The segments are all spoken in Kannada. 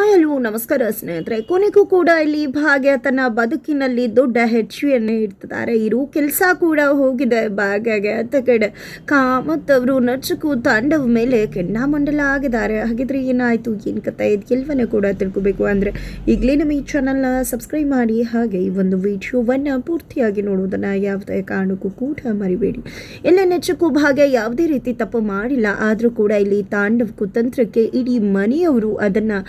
ಹಲೋ, ನಮಸ್ಕಾರ ಸ್ನೇಹಿತರೆ. ಕೊನೆಗೂ ಕೂಡ ಇಲ್ಲಿ ಭಾಗ್ಯ ತನ್ನ ಬದುಕಿನಲ್ಲಿ ದೊಡ್ಡ ಹೆಚ್ಚುವೆಯನ್ನು ಇಡ್ತಿದ್ದಾರೆ. ಇರು, ಕೆಲಸ ಕೂಡ ಹೋಗಿದೆ ಭಾಗ್ಯಗೆ. ಅಂತ ಕಡೆ ಕಾಮತ್ತವರು ನಚ್ಚಕು ತಾಂಡವ ಮೇಲೆ ಕೆಂಡಾಮಂಡಲ ಆಗಿದ್ದಾರೆ. ಹಾಗಿದ್ರೆ ಏನಾಯ್ತು? ಏನು ಕತೆ ಇದು ಕೂಡ ತಿಳ್ಕೊಬೇಕು ಅಂದರೆ ಈಗಲೇ ನಮ್ಮ ಈ ಚಾನಲ್ನ ಸಬ್ಸ್ಕ್ರೈಬ್ ಮಾಡಿ. ಹಾಗೆ ಈ ಒಂದು ವಿಡಿಯೋವನ್ನು ಪೂರ್ತಿಯಾಗಿ ನೋಡುವುದನ್ನು ಯಾವುದೇ ಕಾರಣಕ್ಕೂ ಕೂಡ ಮರಿಬೇಡಿ. ಎಲ್ಲ ನೆಚ್ಚಕ್ಕೂ ಭಾಗ್ಯ ಯಾವುದೇ ರೀತಿ ತಪ್ಪು ಮಾಡಿಲ್ಲ. ಆದರೂ ಕೂಡ ಇಲ್ಲಿ ತಾಂಡವ ಕುತಂತ್ರಕ್ಕೆ ಇಡೀ ಮನೆಯವರು ಅದನ್ನು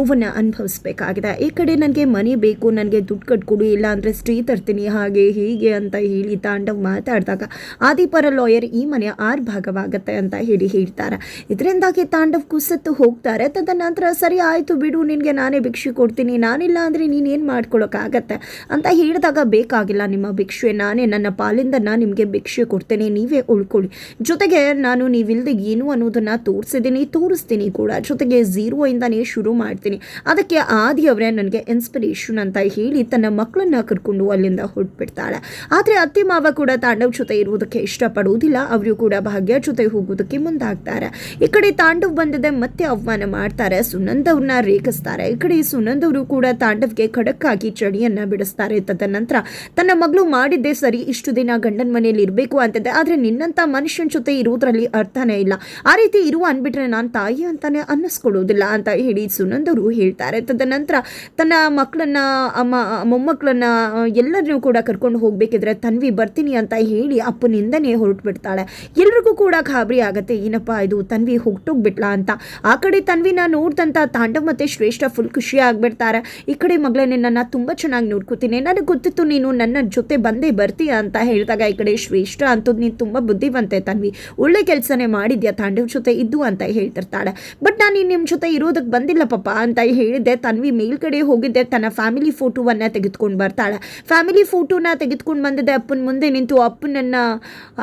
ನೋವನ್ನು ಅನುಭವಿಸ್ಬೇಕಾಗಿದೆ. ಈ ಕಡೆ ನನಗೆ ಮನೆ ಬೇಕು, ನನಗೆ ದುಡ್ಡು ಕಟ್ಕೊಡು, ಇಲ್ಲ ಅಂದರೆ ಸ್ಟ್ರೀ ತರ್ತೀನಿ, ಹಾಗೆ ಹೀಗೆ ಅಂತ ಹೇಳಿ ತಾಂಡವ್ ಮಾತಾಡಿದಾಗ ಆದಿಪರ ಲಾಯರ್ ಈ ಮನೆ ಆರು ಭಾಗವಾಗತ್ತೆ ಅಂತ ಹೇಳಿ ಹೇಳ್ತಾರೆ. ಇದರಿಂದಾಗಿ ತಾಂಡವ್ ಕುಸತ್ತು ಹೋಗ್ತಾರೆ. ತದನಂತರ ಸರಿ ಆಯಿತು ಬಿಡು, ನಿನಗೆ ನಾನೇ ಭಿಕ್ಷೆ ಕೊಡ್ತೀನಿ, ನಾನಿಲ್ಲ ಅಂದರೆ ನೀನು ಏನು ಮಾಡ್ಕೊಳ್ಳೋಕ್ಕಾಗತ್ತೆ ಅಂತ ಹೇಳಿದಾಗ ಬೇಕಾಗಿಲ್ಲ ನಿಮ್ಮ ಭಿಕ್ಷೆ, ನಾನೇ ನನ್ನ ಪಾಲಿಂದ ನಾನು ನಿಮಗೆ ಭಿಕ್ಷೆ ಕೊಡ್ತೇನೆ, ನೀವೇ ಉಳ್ಕೊಳ್ಳಿ. ಜೊತೆಗೆ ನಾನು ನೀವಿಲ್ಲದೆ ಏನು ಅನ್ನೋದನ್ನು ತೋರಿಸಿದ್ದೀನಿ, ತೋರಿಸ್ತೀನಿ ಕೂಡ. ಜೊತೆಗೆ ಝೀರೋಯಿಂದನೇ ಶುರು ಮಾಡ್ತೀನಿ. ಅದಕ್ಕೆ ಆದಿ ಅವರೇ ನನಗೆ ಇನ್ಸ್ಪಿರೇಷನ್ ಅಂತ ಹೇಳಿ ತನ್ನ ಮಕ್ಕಳನ್ನ ಕರ್ಕೊಂಡು ಅಲ್ಲಿಂದ ಹೊರಟ್ಬಿಡ್ತಾಳೆ. ಆದರೆ ಅತ್ತೆ ಮಾವ ಕೂಡ ತಾಂಡವ್ ಜೊತೆ ಇರುವುದಕ್ಕೆ ಇಷ್ಟಪಡುವುದಿಲ್ಲ. ಅವರು ಕೂಡ ಭಾಗ್ಯ ಜೊತೆ ಹೋಗೋದಕ್ಕೆ ಮುಂದಾಗ್ತಾರೆ. ಈ ಕಡೆ ತಾಂಡವ್ ಬಂದಿದೆ, ಮತ್ತೆ ಅವಮಾನ ಮಾಡ್ತಾರೆ. ಸುನಂದ್ ಅವ್ರನ್ನ ರೇಗಿಸ್ತಾರೆ. ಈ ಕಡೆ ಸುನಂದ್ ಅವರು ಕೂಡ ತಾಂಡವ್ಗೆ ಖಡಕ್ಕಾಗಿ ಚಳಿಯನ್ನು ಬಿಡಿಸ್ತಾರೆ. ತದನಂತರ ತನ್ನ ಮಗಳು ಮಾಡಿದ್ದೆ ಸರಿ, ಇಷ್ಟು ದಿನ ಗಂಡನ ಮನೆಯಲ್ಲಿ ಇರಬೇಕು ಅಂತಿದ್ದೆ. ಆದರೆ ನಿನ್ನಂಥ ಮನುಷ್ಯನ ಜೊತೆ ಇರುವುದರಲ್ಲಿ ಅರ್ಥನೇ ಇಲ್ಲ. ಆ ರೀತಿ ಇರುವ ಅನ್ಬಿಟ್ರೆ ನಾನು ತಾಯಿ ಅಂತಾನೆ ಅನ್ನಿಸ್ಕೊಳ್ಳೋದಿಲ್ಲ ಅಂತ ಹೇಳಿ ಸುನಂದ್ ಹೇಳ್ತಾರೆ. ತದನಂತರ ತನ್ನ ಮಕ್ಕಳನ್ನ ಮೊಮ್ಮಕ್ಕಳನ್ನ ಎಲ್ಲರನ್ನೂ ಕೂಡ ಕರ್ಕೊಂಡು ಹೋಗ್ಬೇಕಿದ್ರೆ ತನ್ವಿ ಬರ್ತೀನಿ ಅಂತ ಹೇಳಿ ಅಪ್ಪನಿಂದನೇ ಹೊರಟು ಬಿಡ್ತಾಳೆ ಎಲ್ರಿಗೂ ಕೂಡ ಗಾಬರಿ ಆಗತ್ತೆ, ಏನಪ್ಪ ಇದು ತನ್ವಿ ಹೊಟ್ಟೋಗ್ಬಿಟ್ಲಾ ಅಂತ. ಆ ಕಡೆ ತನ್ವಿನ ನೋಡ್ದಂತ ತಾಂಡವ್ ಮತ್ತೆ ಶ್ರೇಷ್ಠ ಫುಲ್ ಖುಷಿ ಆಗ್ಬಿಡ್ತಾರೆ. ಈ ಕಡೆ ಮಗಳೇ ನನ್ನ ತುಂಬ ಚೆನ್ನಾಗಿ ನೋಡ್ಕೋತೀನಿ. ನನಗೆ ಗೊತ್ತಿತ್ತು ನೀನು ನನ್ನ ಜೊತೆ ಬಂದೇ ಬರ್ತೀಯ ಅಂತ ಹೇಳಿದಾಗ, ಈ ಕಡೆ ಶ್ರೇಷ್ಠ ಅಂತದ್ದು ನೀನು ತುಂಬ ಬುದ್ಧಿವಂತೆ ತನ್ವಿ. ಒಳ್ಳೆ ಕೆಲಸನೇ ಮಾಡಿದ್ಯಾ ತಾಂಡವ್ ಜೊತೆ ಇದ್ದು? ಅಂತ ಹೇಳ್ತಿರ್ತಾಳೆ. ಬಟ್ ನಾನು ನಿಮ್ಮ ಜೊತೆ ಇರೋದಕ್ಕೆ ಬಂದಿಲ್ಲ ಪಾಪ ಅಂತ ಹೇಳಿದ್ದೆ. ತನ್ವಿ ಮೇಲ್ಗಡೆ ಹೋಗಿದ್ದೆ. ತನ್ನ ಫ್ಯಾಮಿಲಿ ಫೋಟೋವನ್ನು ತೆಗೆದುಕೊಂಡು ಬರ್ತಾಳೆ. ಫ್ಯಾಮಿಲಿ ಫೋಟೋನ ತೆಗೆದುಕೊಂಡು ಬಂದಿದ್ದೆ ಅಪ್ಪನ ಮುಂದೆ ನಿಂತು ಅಪ್ಪನನ್ನ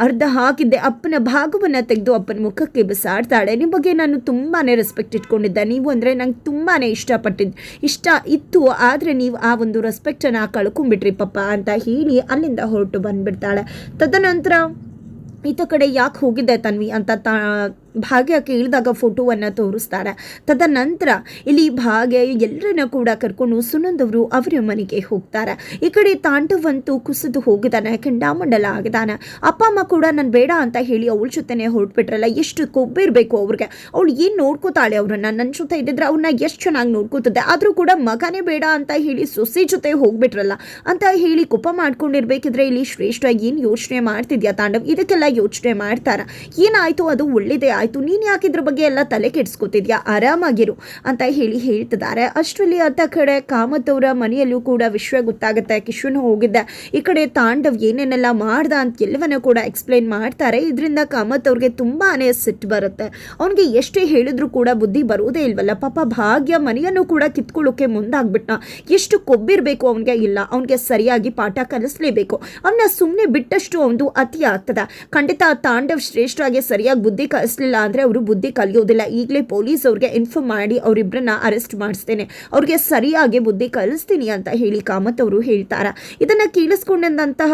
ಅರ್ಧ ಹಾಕಿದ್ದೆ. ಅಪ್ಪನ ಭಾಗವನ್ನು ತೆಗೆದು ಅಪ್ಪನ ಮುಖಕ್ಕೆ ಬಿಸಾಡ್ತಾಳೆ. ನಿಮ್ಮ ಬಗ್ಗೆ ನಾನು ತುಂಬಾ ರೆಸ್ಪೆಕ್ಟ್ ಇಟ್ಕೊಂಡಿದ್ದೆ. ನೀವು ಅಂದರೆ ನಂಗೆ ತುಂಬಾ ಇಷ್ಟಪಟ್ಟಿದ್ದು ಇಷ್ಟ ಇತ್ತು. ಆದರೆ ನೀವು ಆ ಒಂದು ರೆಸ್ಪೆಕ್ಟನ್ನು ಕಳ್ಕೊಂಡ್ಬಿಟ್ರಿ ಪಪ್ಪ ಅಂತ ಹೇಳಿ ಅಲ್ಲಿಂದ ಹೊರಟು ಬಂದುಬಿಡ್ತಾಳೆ. ತದನಂತರ ಈತ ಕಡೆ ಯಾಕೆ ಹೋಗಿದ್ದೆ ತನ್ವಿ ಅಂತ ತಾ ಭಾಗ್ಯ ಕೇಳಿದಾಗ ಫೋಟೋವನ್ನು ತೋರಿಸ್ತಾರೆ. ತದನಂತರ ಇಲ್ಲಿ ಭಾಗ್ಯ ಎಲ್ಲರನ್ನ ಕೂಡ ಕರ್ಕೊಂಡು ಸುನಂದವರು ಅವರ ಮನೆಗೆ ಹೋಗ್ತಾರೆ. ಈ ಕಡೆ ತಾಂಡವಂತೂ ಕುಸಿದು ಹೋಗಿದ್ದಾನೆ, ಕೆಂಡಾಮಂಡಲ ಆಗಿದ್ದಾನೆ. ಅಪ್ಪ, ಅಮ್ಮ ಕೂಡ, ನಾನು ಬೇಡ ಅಂತ ಹೇಳಿ ಅವಳ ಜೊತೆನೆ ಹೊರಟ್ಬಿಟ್ರಲ್ಲ, ಎಷ್ಟು ಕೊಬ್ಬಿರಬೇಕು ಅವ್ರಿಗೆ. ಅವಳು ಏನು ನೋಡ್ಕೋತಾಳೆ ಅವ್ರನ್ನ? ನನ್ನ ಜೊತೆ ಇದ್ದಿದ್ರೆ ಅವ್ರನ್ನ ಎಷ್ಟು ಚೆನ್ನಾಗಿ ನೋಡ್ಕೋತದೆ ಆದರೂ ಕೂಡ ಮಗನೇ ಬೇಡ ಅಂತ ಹೇಳಿ ಸೊಸೆ ಜೊತೆ ಹೋಗ್ಬಿಟ್ರಲ್ಲ ಅಂತ ಹೇಳಿ ಕೋಪ ಮಾಡ್ಕೊಂಡಿರ್ಬೇಕಿದ್ರೆ ಇಲ್ಲಿ ಶ್ರೇಷ್ಠ ಏನು ಯೋಚನೆ ಮಾಡ್ತಿದ್ಯಾ ತಾಂಡವ್? ಇದಕ್ಕೆಲ್ಲ ಯೋಚನೆ ಮಾಡ್ತಾರ? ಏನಾಯ್ತು? ಅದು ಒಳ್ಳೇದೇ ಆಯ್ತು. ನೀನು ಯಾಕೆ ಇದ್ರ ಬಗ್ಗೆ ಎಲ್ಲ ತಲೆ ಕೆಡಿಸ್ಕೊತಿದ್ಯಾ? ಆರಾಮಾಗಿರು ಅಂತ ಹೇಳಿ ಹೇಳ್ತಿದ್ದಾರೆ. ಅಷ್ಟರಲ್ಲಿ ಅತ್ತ ಕಡೆ ಕಾಮತ್ ಅವರ ಮನೆಯಲ್ಲೂ ಕೂಡ ವಿಶ್ವ ಗೊತ್ತಾಗುತ್ತೆ. ಕಿಶನ್ ಹೋಗಿದ್ದೆ. ಈ ಕಡೆ ತಾಂಡವ್ ಏನೇನೆಲ್ಲ ಮಾಡ್ದ ಅಂತ ಎಲ್ಲವನ್ನೂ ಕೂಡ ಎಕ್ಸ್ಪ್ಲೈನ್ ಮಾಡ್ತಾರೆ. ಇದರಿಂದ ಕಾಮತ್ ಅವ್ರಿಗೆ ತುಂಬಾ ಸಿಟ್ಟು ಬರುತ್ತೆ. ಅವನಿಗೆ ಎಷ್ಟೇ ಹೇಳಿದ್ರು ಕೂಡ ಬುದ್ಧಿ ಬರುವುದೇ ಇಲ್ವಲ್ಲ. ಪಾಪ ಭಾಗ್ಯ ಮನೆಯನ್ನು ಕೂಡ ಕಿತ್ಕೊಳ್ಳೋಕೆ ಮುಂದಾಗ್ಬಿಟ್ನ. ಎಷ್ಟು ಕೊಬ್ಬಿರಬೇಕು ಅವನಿಗೆ? ಇಲ್ಲ. ಅವನಿಗೆ ಸರಿಯಾಗಿ ಪಾಠ ಕಲಿಸ್ಲೇಬೇಕು. ಅವನ್ನ ಸುಮ್ಮನೆ ಬಿಟ್ಟಷ್ಟು ಅವನು ಅತಿ ಆಗ್ತದ. ಖಂಡಿತ ತಾಂಡವ್ ಶ್ರೇಷ್ಠವಾಗಿ ಸರಿಯಾಗಿ ಬುದ್ಧಿ ಕಲಿಸ್ಲಿಲ್ಲ ಅಂದರೆ ಅವರು ಬುದ್ಧಿ ಕಲಿಯೋದಿಲ್ಲ. ಈಗಲೇ ಪೊಲೀಸ್ ಅವ್ರಿಗೆ ಇನ್ಫಾರ್ಮ್ ಮಾಡಿ ಅವರಿಬ್ಬರನ್ನ ಅರೆಸ್ಟ್ ಮಾಡಿಸ್ತೇನೆ. ಅವ್ರಿಗೆ ಸರಿಯಾಗಿ ಬುದ್ಧಿ ಕಲಿಸ್ತೀನಿ ಅಂತ ಹೇಳಿ ಕಾಮತ್ ಅವರು ಹೇಳ್ತಾರೆ. ಇದನ್ನು ಕೇಳಿಸ್ಕೊಂಡಂತಹ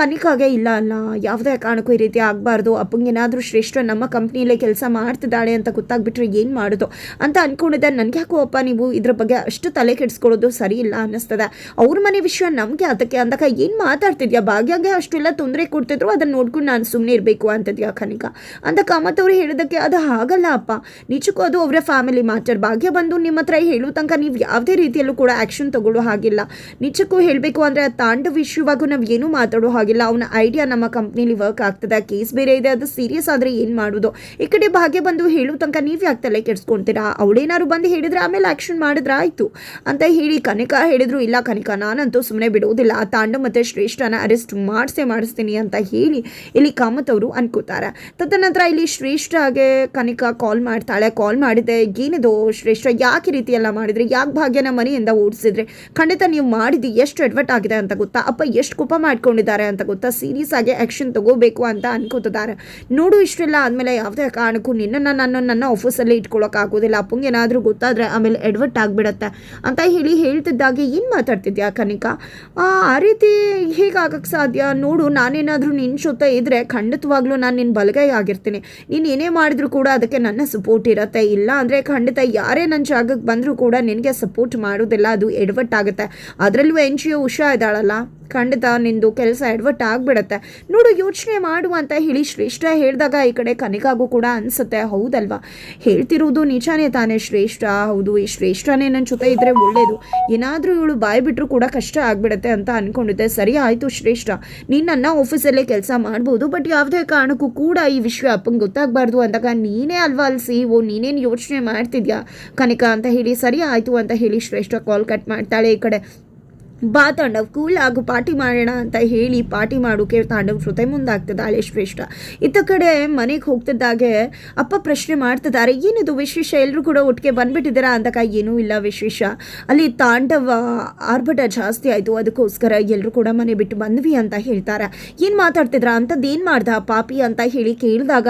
ಕನಿಕಾಗೆ ಇಲ್ಲ ಅಲ್ಲ, ಯಾವುದೇ ಕಾರಣಕ್ಕೂ ಈ ರೀತಿ ಆಗಬಾರ್ದು. ಅಪ್ಪಂಗೇನಾದರೂ ಶ್ರೇಷ್ಠ ನಮ್ಮ ಕಂಪ್ನಿಯಲ್ಲೇ ಕೆಲಸ ಮಾಡ್ತಿದ್ದಾಳೆ ಅಂತ ಗೊತ್ತಾಗ್ಬಿಟ್ರೆ ಏನು ಮಾಡೋದು? ಅಂತ ಅಂದ್ಕೊಂಡಿದ್ದೆ ನನಗೆ ಯಾಕೋ ಅಪ್ಪ ನೀವು ಇದ್ರ ಬಗ್ಗೆ ಅಷ್ಟು ತಲೆ ಕೆಡಿಸ್ಕೊಳ್ಳೋದು ಸರಿ ಇಲ್ಲ ಅನ್ನಿಸ್ತದೆ. ಅವ್ರ ಮನೆ ವಿಷಯ ನಮಗೆ ಅದಕ್ಕೆ ಅಂದಾಗ ಏನು ಮಾತಾಡ್ತಿದ್ಯಾ? ಭಾಗ್ಯಾಗೆ ಅಷ್ಟೆಲ್ಲ ತೊಂದರೆ ಕೊಡ್ತಿದ್ರು ಅದನ್ನು ನೋಡ್ಕೊಂಡು ನಾನು ಸುಮ್ಮನೆ ಇರಬೇಕು ಅಂತದ್ಯಾ ಕನಿಕ? ಅಂತ ಕಾಮತ್ ಅವ್ರು ಹೇಳಿದಕ್ಕೆ ಅದು ಆಗಲ್ಲ ಅಪ್ಪ. ನಿಜಕ್ಕೂ ಅದು ಅವರ ಫ್ಯಾಮಿಲಿ ಮ್ಯಾಟರ್ ಭಾಗ್ಯ ಬಂದು ನಿಮ್ಮ ಹತ್ರ ಹೇಳೋ ತನಕ ನೀವು ಯಾವುದೇ ರೀತಿಯಲ್ಲೂ ಕೂಡ ಆ್ಯಕ್ಷನ್ ತಗೊಳ್ಳೋ ಹಾಗಿಲ್ಲ. ನಿಜಕ್ಕೂ ಹೇಳಬೇಕು ಅಂದರೆ ತಾಂಡ ವಿಷಯವಾಗೂ ನಾವು ಏನೂ ಮಾತಾಡೋ ಹಾಗಿಲ್ಲ. ಅವನ ಐಡಿಯಾ ನಮ್ಮ ಕಂಪ್ನಿಲಿ ವರ್ಕ್ ಆಗ್ತದೆ. ಆ ಕೇಸ್ ಬೇರೆ ಇದೆ. ಅದು ಸೀರಿಯಸ್ ಆದರೆ ಏನು ಮಾಡೋದು? ಈ ಕಡೆ ಭಾಗ್ಯ ಬಂದು ಹೇಳೋ ತನಕ ನೀವು ಯಾಕೆ ತಲೆ ಕೆಡ್ಸ್ಕೊಳ್ತೀರಾ ಅವಳೇನಾದ್ರು ಬಂದು ಹೇಳಿದ್ರೆ ಆಮೇಲೆ ಆ್ಯಕ್ಷನ್ ಮಾಡಿದ್ರೆ ಆಯಿತು. ಅಂತ ಹೇಳಿ ಕನಿಕಾ ಹೇಳಿದ್ರು. ಇಲ್ಲ ಕನಿಕಾ, ನಾನಂತೂ ಸುಮ್ಮನೆ ಬಿಡುವುದಿಲ್ಲ ಆ ತಾಂಡ ಮತ್ತು ಶ್ರೇಷ್ಠನ ಅರೆಸ್ಟ್ ಮಾಡಿಸೇ ಮಾಡಿಸ್ತೀನಿ ಅಂತ ಹೇಳಿ ಇಲ್ಲಿ ಕಾಮತ್ ಅವರು ಅನ್ಕೋತಾರೆ. ತದನಂತರ ಇಲ್ಲಿ ಶ್ರೇಷ್ಠಗೆ ಕನಿಕಾ ಕಾಲ್ ಮಾಡ್ತಾಳೆ ಕಾಲ್ ಮಾಡಿದೆ ಏನಿದು ಶ್ರೇಷ್ಠ, ಯಾಕೆ ರೀತಿ ಎಲ್ಲ ಮಾಡಿದ್ರಿ? ಯಾಕೆ ಭಾಗ್ಯನ ಮನೆಯಿಂದ ಓಡಿಸಿದ್ರೆ? ಖಂಡಿತ ನೀವು ಮಾಡಿದ್ದು ಎಷ್ಟು ಎಡ್ವರ್ಟ್ ಆಗಿದೆ ಅಂತ ಗೊತ್ತಾ? ಅಪ್ಪ ಎಷ್ಟು ಕೋಪ ಮಾಡ್ಕೊಂಡಿದ್ದಾರೆ ಅಂತ ಗೊತ್ತಾ? ಸೀರಿಯಸ್ ಆಗಿ ಆ್ಯಕ್ಷನ್ ತಗೋಬೇಕು ಅಂತ ಅನ್ಕೋತಿದ್ದಾರೆ. ನೋಡು ಇಷ್ಟೆಲ್ಲ ಆದಮೇಲೆ ಯಾವುದೇ ಕಾರಣಕ್ಕೂ ನಿನ್ನನ್ನು ನಾನು ನನ್ನ ಆಫೀಸಲ್ಲಿ ಇಟ್ಕೊಳ್ಳೋಕ್ಕಾಗೋದಿಲ್ಲ ಅಪ್ಪಂಗೆ ಏನಾದರೂ ಗೊತ್ತಾದರೆ ಆಮೇಲೆ ಎಡ್ವರ್ಟ್ ಆಗಿಬಿಡತ್ತೆ ಅಂತ ಹೇಳಿ ಹೇಳ್ತಿದ್ದಾಗೆ ಏನು ಮಾತಾಡ್ತಿದ್ಯಾ ಕನಿಕಾ? ಆ ಆ ರೀತಿ ಹೇಗಾಗಕ್ಕೆ ಸಾಧ್ಯ? ನೋಡು ನಾನೇನಾದರೂ ನಿನ್ನ ಜೊತೆ ಇದ್ದರೆ ಖಂಡಿತವಾಗ್ಲೂ ನಾನು ನಿನ್ನ ಬಲಗೈ ಆಗಿರ್ತೀನಿ. ನೀನು ಏನೇ ಮಾಡಿದ್ರು ಕೂಡ ಅದಕ್ಕೆ ನನ್ನ ಸಪೋರ್ಟ್ ಇರುತ್ತೆ. ಇಲ್ಲ ಅಂದರೆ ಖಂಡಿತ ಯಾರೇ ನನ್ನ ಜಾಗಕ್ಕೆ ಬಂದರೂ ಕೂಡ ನಿನಗೆ ಸಪೋರ್ಟ್ ಮಾಡೋದಿಲ್ಲ ಅದು ಎಡವಟ್ಟಾಗುತ್ತೆ. ಅದರಲ್ಲೂ ಎನ್ ಜಿ ಒ ಉಷಾ ಇದ್ದಾಳಲ್ಲ? ಖಂಡಿತ ನಿಂದು ಕೆಲಸ ಎಡವಟ್ಟು ಆಗಿಬಿಡುತ್ತೆ. ನೋಡು, ಯೋಚನೆ ಮಾಡು ಅಂತ ಹೇಳಿ ಶ್ರೇಷ್ಠ ಹೇಳಿದಾಗ ಈ ಕಡೆ ಕನಿಕಾಗೂ ಕೂಡ ಅನಿಸುತ್ತೆ. ಹೌದಲ್ವಾ? ಹೇಳ್ತಿರೋದು ನಿಜಾನೇ ತಾನೇ ಶ್ರೇಷ್ಠ. ಹೌದು, ಈ ಶ್ರೇಷ್ಠನೇ ನನ್ನ ಜೊತೆ ಇದ್ದರೆ ಒಳ್ಳೇದು. ಏನಾದರೂ ಇವಳು ಬಿಟ್ಟರು ಕೂಡ ಕಷ್ಟ ಆಗಿಬಿಡುತ್ತೆ ಅಂತ ಅಂದ್ಕೊಂಡಿದ್ದೆ ಸರಿ ಆಯಿತು ಶ್ರೇಷ್ಠ. ನೀನು ನನ್ನ ಆಫೀಸಲ್ಲೇ ಕೆಲಸ ಮಾಡ್ಬೋದು ಬಟ್ ಯಾವುದೇ ಕಾರಣಕ್ಕೂ ಕೂಡ ಈ ವಿಷಯ ಅಪ್ಪಂಗೆ ಗೊತ್ತಾಗಬಾರ್ದು ಅಂದಾಗ ನೀನೇ ಅಲ್ವಾ ಅಲ್ಲಿ ಸಿ ಓ ನೀನೇನು ಯೋಚನೆ ಮಾಡ್ತಿದ್ಯಾ ಕನಿಕಾ ಅಂತ ಹೇಳಿ. ಸರಿ ಆಯಿತು ಅಂತ ಹೇಳಿ ಶ್ರೇಷ್ಠ ಕಾಲ್ ಕಟ್ ಮಾಡ್ತಾಳೆ ಈ ಕಡೆ. ಬಾ ತಾಂಡವ್, ಕೂಲ್ ಆಗು, ಪಾರ್ಟಿ ಮಾಡೋಣ ಅಂತ ಹೇಳಿ ಪಾರ್ಟಿ ಮಾಡೋಕೆ ತಾಂಡವ್ ಜೊತೆ ಮುಂದಾಗ್ತಿದ್ದಾಳೆ ಶ್ರೇಷ್ಠ ಇತ್ತ ಕಡೆ ಮನೆಗೆ ಹೋಗ್ತಿದ್ದಾಗೆ ಅಪ್ಪ ಪ್ರಶ್ನೆ ಮಾಡ್ತಿದ್ದಾರೆ, ಏನಿದು ವಿಶೇಷ? ಎಲ್ಲರೂ ಕೂಡ ಒಟ್ಟಿಗೆ ಬಂದ್ಬಿಟ್ಟಿದ್ದೀರಾ ಅಂದಾಗ ಏನೂ ಇಲ್ಲ ವಿಶೇಷ. ಅಲ್ಲಿ ತಾಂಡವ ಆರ್ಭಟ ಜಾಸ್ತಿ ಆಯಿತು, ಅದಕ್ಕೋಸ್ಕರ ಎಲ್ಲರೂ ಕೂಡ ಮನೆ ಬಿಟ್ಟು ಬಂದ್ವಿ ಅಂತ ಹೇಳ್ತಾರೆ. ಏನು ಮಾತಾಡ್ತಿದ್ರ? ಅಂಥದ್ದೇನು ಮಾಡ್ದ ಪಾಪಿ ಅಂತ ಹೇಳಿ ಕೇಳಿದಾಗ,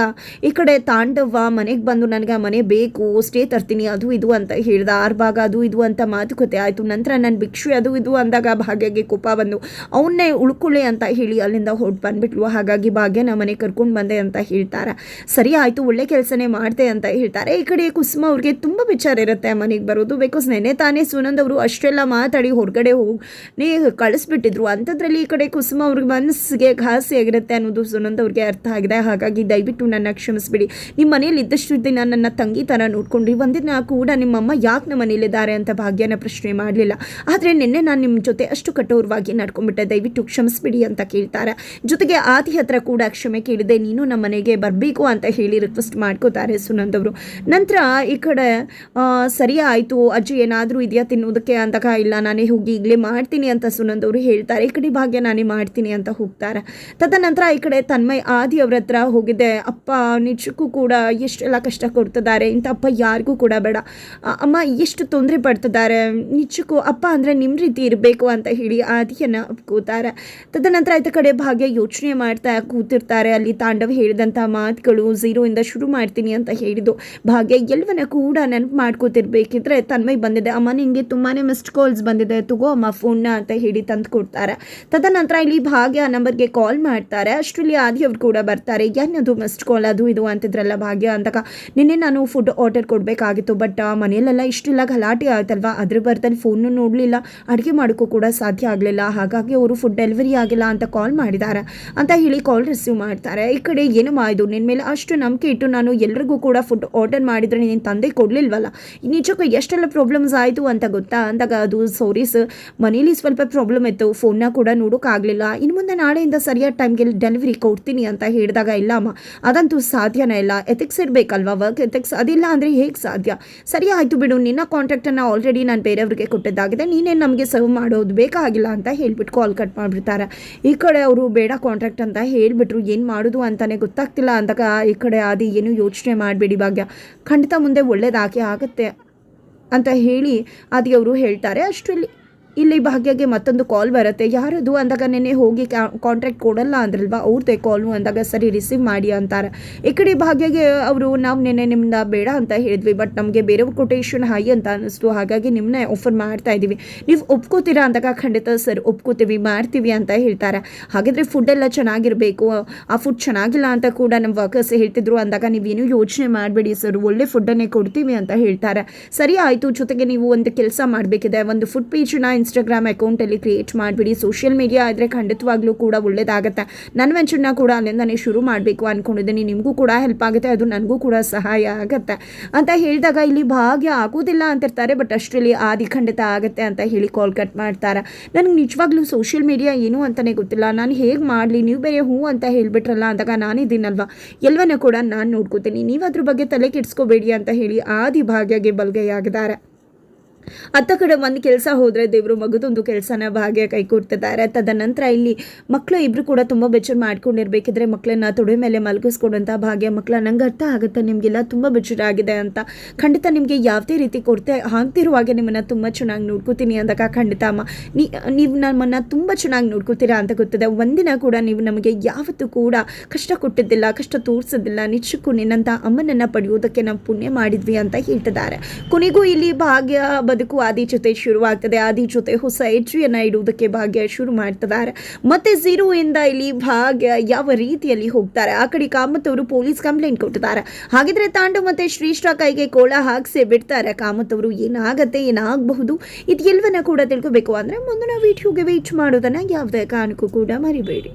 ಈ ಕಡೆ ತಾಂಡವ ಮನೆಗೆ ಬಂದು ನನಗೆ ಮನೆ ಬೇಕು, ಸ್ಟೇ ತರ್ತೀನಿ, ಅದು ಇದು ಅಂತ ಹೇಳ್ದ. ಆರು ಭಾಗ ಅದು ಇದು ಅಂತ ಮಾತುಕತೆ ಆಯಿತು. ನಂತರ ನನ್ನ ಭಿಕ್ಷೆ ಅದು ಇದು ಅಂದಾಗ ಭಾಗ್ಯಗೆ ಕೋಪ ಬಂದು, ಅವನ್ನೇ ಉಳ್ಕೊಳ್ಳಿ ಅಂತ ಹೇಳಿ ಅಲ್ಲಿಂದ ಹೊರಟು ಬಂದ್ಬಿಟ್ಲು. ಹಾಗಾಗಿ ಭಾಗ್ಯನ ಮನೆ ಕರ್ಕೊಂಡು ಬಂದೆ ಅಂತ ಹೇಳ್ತಾರೆ. ಸರಿ ಆಯಿತು, ಒಳ್ಳೆ ಕೆಲಸನೇ ಮಾಡ್ದೆ ಅಂತ ಹೇಳ್ತಾರೆ. ಈ ಕಡೆ ಕುಸುಮ ಅವ್ರಿಗೆ ತುಂಬ ವಿಚಾರ ಇರುತ್ತೆ ಮನೆಗೆ ಬರೋದು. ಬಿಕಾಸ್ ನೆನೆ ತಾನೇ ಸುನಂದ್ ಅವರು ಅಷ್ಟೆಲ್ಲ ಮಾತಾಡಿ ಹೊರಗಡೆ ಹೋಗಿ ಕಳಿಸ್ಬಿಟ್ಟಿದ್ರು. ಅಂಥದ್ರಲ್ಲಿ ಈ ಕಡೆ ಕುಸುಮ ಅವ್ರಿಗೆ ಮನಸ್ಸಿಗೆ ಘಾಸಿ ಆಗಿರುತ್ತೆ ಅನ್ನೋದು ಸುನಂದ್ ಅವ್ರಿಗೆ ಅರ್ಥ ಆಗಿದೆ. ಹಾಗಾಗಿ ದಯವಿಟ್ಟು ನನ್ನ ಕ್ಷಮಿಸ್ಬಿಡಿ. ನಿಮ್ಮ ಮನೇಲಿ ಇದ್ದಷ್ಟು ದಿನ ನನ್ನ ತಂಗಿ ಥರ ನೋಡ್ಕೊಂಡ್ರಿ. ಒಂದಿನ ಕೂಡ ನಿಮ್ಮಮ್ಮ ಯಾಕೆ ನಮ್ಮ ಮನೇಲಿದ್ದಾರೆ ಅಂತ ಭಾಗ್ಯನ ಪ್ರಶ್ನೆ ಮಾಡಲಿಲ್ಲ. ಆದರೆ ನಿನ್ನೆ ನಾನು ನಿಮ್ಮ ಜೊತೆ ಅಷ್ಟು ಕಠೋರವಾಗಿ ನಡ್ಕೊಂಡ್ಬಿಟ್ಟೆ, ದಯವಿಟ್ಟು ಕ್ಷಮಿಸ್ಬಿಡಿ ಅಂತ ಕೇಳ್ತಾರೆ. ಜೊತೆಗೆ ಆದಿ ಹತ್ರ ಕೂಡ ಕ್ಷಮೆ ಕೇಳಿದೆ, ನೀನು ನಮ್ಮ ಮನೆಗೆ ಬರಬೇಕು ಅಂತ ಹೇಳಿ ರಿಕ್ವೆಸ್ಟ್ ಮಾಡ್ಕೋತಾರೆ ಸುನಂದ್ ಅವರು. ನಂತರ ಈ ಕಡೆ ಸರಿ ಆಯಿತು, ಅಜ್ಜಿ ಏನಾದರೂ ಇದೆಯಾ ತಿನ್ನೋದಕ್ಕೆ ಅಂದಾಗ ಇಲ್ಲ, ನಾನೇ ಹೋಗಿ ಈಗಲೇ ಮಾಡ್ತೀನಿ ಅಂತ ಸುನಂದ್ ಅವರು ಹೇಳ್ತಾರೆ. ಈ ಕಡೆ ಭಾಗ್ಯ ನಾನೇ ಮಾಡ್ತೀನಿ ಅಂತ ಹೋಗ್ತಾರೆ. ತದನಂತರ ಈ ಕಡೆ ತನ್ಮಯ್ ಆದಿ ಅವ್ರ ಹತ್ರ ಹೋಗಿದ್ದೆ ಅಪ್ಪ, ನಿಜಕ್ಕೂ ಕೂಡ ಎಷ್ಟೆಲ್ಲ ಕಷ್ಟ ಕೊಡ್ತಿದ್ದಾರೆ, ಇಂಥ ಅಪ್ಪ ಯಾರಿಗೂ ಕೂಡ ಬೇಡ. ಅಮ್ಮ, ಎಷ್ಟು ತೊಂದರೆ ಪಡ್ತಿದ್ದಾರೆ. ನಿಜಕ್ಕೂ ಅಪ್ಪ ಅಂದರೆ ನಿಮ್ಮ ರೀತಿ ಇರಬೇಕು. ಅಂತ ಹೇಳಿ ಆದಿಯನ್ನು ಒಪ್ಕೋತಾರೆ. ತದನಂತರ ಆಯ್ತ ಕಡೆ ಭಾಗ್ಯ ಯೋಚನೆ ಮಾಡ್ತಾ ಕೂತಿರ್ತಾರೆ. ಅಲ್ಲಿ ತಾಂಡವ ಹೇಳಿದಂಥ ಮಾತುಗಳು ಝೀರೋಯಿಂದ ಶುರು ಮಾಡ್ತೀನಿ ಅಂತ ಹೇಳಿದ್ದು. ಭಾಗ್ಯ ಎಲ್ವನ ಕೂಡ ನೆನಪು ಮಾಡ್ಕೋತಿರ್ಬೇಕಿದ್ರೆ ತನ್ಮೈ ಬಂದಿದೆ. ಅಮ್ಮ ನಿಂಗೆ ತುಂಬಾ ಮಿಸ್ಡ್ ಕಾಲ್ಸ್ ಬಂದಿದೆ. ತಗೋ ಅಮ್ಮ ಫೋನ್ನ ಅಂತ ಹೇಳಿ ತಂದು ಕೊಡ್ತಾರೆ. ತದನಂತರ ಇಲ್ಲಿ ಭಾಗ್ಯ ನಂಬರ್ಗೆ ಕಾಲ್ ಮಾಡ್ತಾರೆ. ಅಷ್ಟರಲ್ಲಿ ಆದಿ ಅವ್ರು ಕೂಡ ಬರ್ತಾರೆ. ಏನದು ಮಿಸ್ಡ್ ಕಾಲ್ ಅದು ಇದು ಅಂತಿದ್ರಲ್ಲ ಭಾಗ್ಯ ಅಂತಕ ನಿನ್ನೆ ನಾನು ಫುಡ್ ಆರ್ಡರ್ ಕೊಡಬೇಕಾಗಿತ್ತು ಬಟ್ ಮನೆಯಲ್ಲೆಲ್ಲ ಇಷ್ಟೆಲ್ಲ, ಗಲಾಟೆ ಆಯ್ತಲ್ವಾ? ಅದ್ರ ಬರ್ತಲ್ಲಿ ಫೋನು ನೋಡಲಿಲ್ಲ. ಅಡುಗೆ ಮಾಡೋಕ್ಕೂ ಕೂಡ ಸಾಧ್ಯ ಆಗಲಿಲ್ಲ. ಹಾಗಾಗಿ ಅವರು ಫುಡ್ ಡೆಲಿವರಿ ಆಗಿಲ್ಲ ಅಂತ ಕಾಲ್ ಮಾಡಿದ್ದಾರೆ. ಅಂತ ಹೇಳಿ ಕಾಲ್ ರಿಸೀವ್ ಮಾಡ್ತಾರೆ. ಈ ಕಡೆ ಏನು ಇದು? ನಿನ್ನ ಮೇಲೆ ಅಷ್ಟು ನಂಬಿಕೆ ಇಟ್ಟು ನಾನು ಎಲ್ರಿಗೂ ಕೂಡ ಫುಡ್ ಆರ್ಡರ್ ಮಾಡಿದರೆ ನಿನ್ನ ತಂದೆ ಕೊಡಲಿಲ್ವಲ್ಲ? ನಿಜಕ್ಕೂ ಎಷ್ಟೆಲ್ಲ ಪ್ರಾಬ್ಲಮ್ಸ್ ಆಯಿತು ಅಂತ ಗೊತ್ತಾ? ಅಂದಾಗ ಅದು ಸೋರೀಸ್ ಮನೇಲಿ ಸ್ವಲ್ಪ ಪ್ರಾಬ್ಲಮ್ ಇತ್ತು. ಫೋನ್ನ ಕೂಡ ನೋಡೋಕ್ಕಾಗಲಿಲ್ಲ ಇನ್ನು ಮುಂದೆ ನಾಳೆಯಿಂದ ಸರಿಯಾದ ಟೈಮ್ಗೆ ಡೆಲಿವರಿ ಕೊಡ್ತೀನಿ ಅಂತ ಹೇಳಿದಾಗ, ಇಲ್ಲ ಅಮ್ಮ ಅದಂತೂ ಸಾಧ್ಯನೇ ಇಲ್ಲ. ಎಥಿಕ್ಸ್ ಇರಬೇಕಲ್ವಾ ವರ್ಕ್ ಎಥಿಕ್ಸ್ ಅದಿಲ್ಲ ಅಂದರೆ ಹೇಗೆ ಸಾಧ್ಯ? ಸರಿ ಆಯಿತು ಬಿಡು. ನಿನ್ನ ಕಾಂಟ್ಯಾಕ್ಟನ್ನು ಆಲ್ರೆಡಿ ನಾನು ಬೇರೆಯವ್ರಿಗೆ ಕೊಟ್ಟಿದ್ದಾಗಿದೆ. ನೀನೇನು ನಮಗೆ ಸರ್ವ್ ಮಾಡೋದು ಬೇಕಾಗಿಲ್ಲ ಅಂತ ಹೇಳಿಬಿಟ್ಟು ಕಾಲ್ ಕಟ್ ಮಾಡಿಬಿಡ್ತಾರೆ. ಈ ಕಡೆ ಅವರು ಬೇಡ ಕಾಂಟ್ರಾಕ್ಟ್ ಅಂತ ಹೇಳಿಬಿಟ್ರು, ಏನು ಮಾಡೋದು ಅಂತಲೇ ಗೊತ್ತಾಗ್ತಿಲ್ಲ ಅಂತ ಈ ಕಡೆ ಅದು ಏನು ಯೋಚನೆ ಮಾಡಬೇಡಿ ಭಾಗ್ಯ. ಖಂಡಿತ ಮುಂದೆ ಒಳ್ಳೇದಾಗಿ ಆಗುತ್ತೆ ಅಂತ ಹೇಳಿ ಆದಿ ಅವರು ಹೇಳ್ತಾರೆ. ಅಷ್ಟರಲ್ಲಿ ಇಲ್ಲಿ ಭಾಗ್ಯಗೆ ಮತ್ತೊಂದು ಕಾಲ್ ಬರುತ್ತೆ. ಯಾರದು ಅಂದಾಗ ನೆನ್ನೆ ಹೋಗಿ ಕಾಂಟ್ರಾಕ್ಟ್ ಕೊಡಲ್ಲ ಅಂದ್ರಲ್ವಾ? ಅವ್ರದ್ದೇ ಕಾಲು ಅಂದಾಗ ಸರಿ ರಿಸೀವ್ ಮಾಡಿ ಅಂತಾರೆ. ಈ ಕಡೆ ಭಾಗ್ಯಗೆ ಅವರು, ನಾವು ನೆನ್ನೆ ನಿಮ್ಮನ್ನ ಬೇಡ ಅಂತ ಹೇಳಿದ್ವಿ ಬಟ್ ನಮಗೆ ಬೇರೆ ಕೊಟೇಶನ್ ಹೈ ಅಂತ ಅನ್ನಿಸ್ತು ಹಾಗಾಗಿ ನಿಮ್ಮನ್ನ ಆಫರ್ ಮಾಡ್ತಾ ಇದ್ದೀವಿ ನೀವು ಒಪ್ಕೋತೀರಾ ಅಂದಾಗ ಖಂಡಿತ ಸರ್ ಒಪ್ಕೋತೀವಿ, ಮಾಡ್ತೀವಿ ಅಂತ ಹೇಳ್ತಾರೆ. ಹಾಗಿದ್ರೆ ಫುಡ್ ಎಲ್ಲ ಚೆನ್ನಾಗಿರಬೇಕು. ಆ ಫುಡ್ ಚೆನ್ನಾಗಿಲ್ಲ ಅಂತ ಕೂಡ ನಮ್ಮ ವರ್ಕರ್ಸ್ ಹೇಳ್ತಿದ್ರು. ಅಂದಾಗ ನೀವೇನು ಯೋಚನೆ ಮಾಡಬೇಡಿ ಸರ್ ಒಳ್ಳೆ ಫುಡ್ಡನ್ನೇ ಕೊಡ್ತೀವಿ ಅಂತ ಹೇಳ್ತಾರೆ. ಸರಿ ಆಯಿತು, ಜೊತೆಗೆ ನೀವು ಒಂದು ಕೆಲಸ ಮಾಡಬೇಕಿದೆ. ಒಂದು ಫುಡ್ ಪೇಜನ್ನ ಇನ್ಸ್ಟಾಗ್ರಾಮ್ ಅಕೌಂಟಲ್ಲಿ ಕ್ರಿಯೇಟ್ ಮಾಡಿಬಿಡಿ. ಸೋಷಿಯಲ್ ಮೀಡಿಯಾ ಆದರೆ ಖಂಡಿತವಾಗ್ಲೂ ಕೂಡ ಒಳ್ಳೇದಾಗುತ್ತೆ. ನನ್ನ ವೆಂಚರ್ನ ಕೂಡ ಅಲ್ಲಿಂದನೇ ಶುರು ಮಾಡಬೇಕು ಅಂದ್ಕೊಂಡಿದ್ದೀನಿ ನಿಮಗೂ ಕೂಡ ಹೆಲ್ಪ್ ಆಗುತ್ತೆ. ಅದು ನನಗೂ ಕೂಡ ಸಹಾಯ ಆಗುತ್ತೆ. ಅಂತ ಹೇಳಿದಾಗ ಇಲ್ಲಿ ಭಾಗ್ಯ ಆಗೋದಿಲ್ಲ ಅಂತಿರ್ತಾರೆ ಬಟ್ ಅಷ್ಟರಲ್ಲಿ ಆದಿ ಖಂಡಿತ ಆಗುತ್ತೆ ಅಂತ ಹೇಳಿ ಕಾಲ್ ಕಟ್ ಮಾಡ್ತಾರೆ. ನನಗೆ ನಿಜವಾಗ್ಲೂ ಸೋಷಿಯಲ್ ಮೀಡಿಯಾ ಏನು ಅಂತಲೇ ಗೊತ್ತಿಲ್ಲ. ನಾನು ಹೇಗೆ ಮಾಡಲಿ, ನೀವು ಬೇರೆ ಹ್ಞೂ ಅಂತ ಹೇಳಿಬಿಟ್ರಲ್ಲ ಅಂದಾಗ ನಾನಿದ್ದೀನಲ್ವಾ ಎಲ್ಲವನ್ನೂ ಕೂಡ ನಾನು ನೋಡ್ಕೋತೀನಿ. ನೀವು ಅದ್ರ ಬಗ್ಗೆ ತಲೆ ಕೆಡಿಸ್ಕೋಬೇಡಿ ಅಂತ ಹೇಳಿ ಆದಿ ಭಾಗ್ಯಗೆ ಬಲ್ಗೈಯಾಗಿದ್ದಾರೆ. ಅತ್ತ ಕಡೆ ಒಂದು ಕೆಲಸ ಹೋದರೆ ದೇವರು ಮಗದೊಂದು ಕೆಲಸನ ಭಾಗ್ಯ ಕೈ ಕೊಡ್ತಿದ್ದಾರೆ. ತದನಂತರ ಇಲ್ಲಿ ಮಕ್ಕಳು ಇಬ್ಬರು ಕೂಡ ತುಂಬ ಬೆಚ್ಚರ್ ಮಾಡ್ಕೊಂಡಿರ್ಬೇಕಿದ್ರೆ ಮಕ್ಕಳನ್ನ ತೊಡೆ ಮೇಲೆ ಮಲಗಿಸ್ಕೊಡಂಥ ಭಾಗ್ಯ ಮಕ್ಕಳ ನಂಗೆ ಅರ್ಥ ಆಗುತ್ತೆ, ನಿಮಗೆಲ್ಲ ತುಂಬ ಬೆಚ್ಚರಾಗಿದೆ ಅಂತ. ಖಂಡಿತ ನಿಮಗೆ ಯಾವುದೇ ರೀತಿ ಕೊರತೆ ಆಗ್ತಿರುವಾಗೆ ನಿಮ್ಮನ್ನು ತುಂಬ ಚೆನ್ನಾಗಿ ನೋಡ್ಕೋತೀನಿ ಅಂದಾಗ ಖಂಡಿತ ಅಮ್ಮ. ನೀವು ನಮ್ಮನ್ನು ತುಂಬ ಚೆನ್ನಾಗಿ ನೋಡ್ಕೋತೀರಾ ಅಂತ ಗೊತ್ತಿದೆ. ಒಂದಿನ ಕೂಡ ನೀವು ನಮಗೆ ಯಾವತ್ತೂ ಕೂಡ ಕಷ್ಟ ಕೊಟ್ಟಿದ್ದಿಲ್ಲ, ಕಷ್ಟ ತೋರಿಸೋದಿಲ್ಲ ನಿಜಕ್ಕೂ ನಿನ್ನಂಥ ಅಮ್ಮನನ್ನು ಪಡೆಯೋದಕ್ಕೆ ನಾವು ಪುಣ್ಯ ಮಾಡಿದ್ವಿ ಅಂತ ಹೇಳ್ತಿದ್ದಾರೆ. ಕೊನೆಗೂ ಇಲ್ಲಿ ಭಾಗ್ಯ ಬದುಕು ಆದಿ ಜೊತೆ ಶುರುವಾಗ್ತದೆ. ಆದಿ ಜೊತೆ ಹೊಸ ಹೆಜ್ಜೆಯನ್ನು ಇಡುವುದಕ್ಕೆ ಭಾಗ್ಯ ಶುರು ಮಾಡ್ತಿದ್ದಾರೆ ಮತ್ತೆ ಝೀರೋ ಇಂದ ಇಲ್ಲಿ ಭಾಗ್ಯ ಯಾವ ರೀತಿಯಲ್ಲಿ ಹೋಗ್ತಾರೆ? ಆ ಕಡೆ ಕಾಮತ್ ಅವರು ಪೊಲೀಸ್ ಕಂಪ್ಲೇಂಟ್ ಕೊಟ್ಟಿದ್ದಾರೆ. ಹಾಗಿದ್ರೆ ತಾಂಡು ಮತ್ತೆ ಶ್ರೀಷ್ಠ ಕೈಗೆ ಕೋಳ ಹಾಕಿಸಿ ಬಿಡ್ತಾರೆ. ಕಾಮತ್ ಅವರು ಏನಾಗತ್ತೆ, ಏನಾಗಬಹುದು ಇದೆಲ್ಲವನ್ನ ಕೂಡ ತಿಳ್ಕೋಬೇಕು. ಅಂದ್ರೆ ಮುಂದಿನ ವಿಡಿಯೋಗೆ ವೇಟ್ ಮಾಡೋದನ್ನ ಯಾವುದೇ ಕಾರಣಕ್ಕೂ ಕೂಡ ಮರಿಬೇಡಿ.